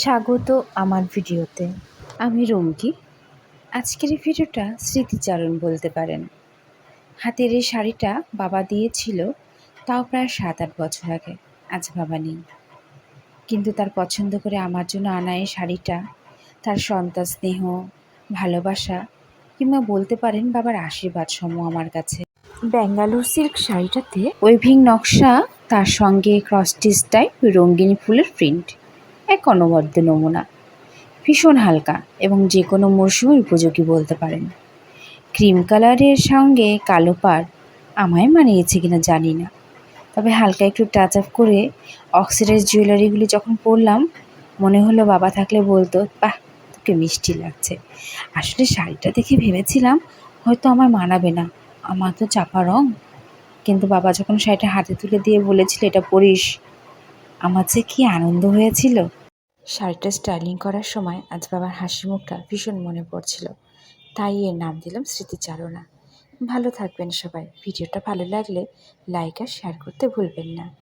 স্বাগত আমার ভিডিওতে। আমি রুমকি। আজকের ভিডিওটা স্মৃতিচারণ বলতে পারেন। হাতের এই শাড়িটা বাবা দিয়েছিল, তাও প্রায় সাত আট বছর আগে। আজ বাবা নেই। কিন্তু তার পছন্দ করে আমার জন্য আনা এই শাড়িটা, তার সন্তান স্নেহ, ভালোবাসা কিংবা বলতে পারেন বাবার আশীর্বাদ সম আমার কাছে। ব্যাঙ্গালোর সিল্ক শাড়িটাতে ওয়েভিং নকশা, তার সঙ্গে ক্রস স্টিচ টাইপ রঙ্গিনী ফুলের প্রিন্ট। এক অনবদ্য নমুনা। ভীষণ হালকা এবং যে কোনো মরশুমের উপযোগী বলতে পারেন। ক্রিম কালারের সঙ্গে কালো পাড় আমায় মানিয়েছে কিনা জানি না। তবে হালকা একটু টাচ আপ করে অক্সিডাইজ জুয়েলারিগুলি যখন পরলাম, মনে হলো বাবা থাকলে বলতো, বাহ, তোকে মিষ্টি লাগছে। আসলে শাড়িটা দেখে ভেবেছিলাম, হয়তো আমার মানাবে না। আমার তো চাপা রং। কিন্তু বাবা যখন শাড়িটা হাতে তুলে দিয়ে বলেছিল, এটা পরিস। আমার যে কী আনন্দ হয়েছিল! শাড়িটা স্টাইলিং করার সময় আজ বাবার হাসি মুখটা ভীষণ মনে পড়ছিল। তাই এর নাম দিলাম স্মৃতিচারণা ভালো থাকবেন সবাই। ভিডিওটা ভালো লাগলে লাইক আর শেয়ার করতে ভুলবেন না।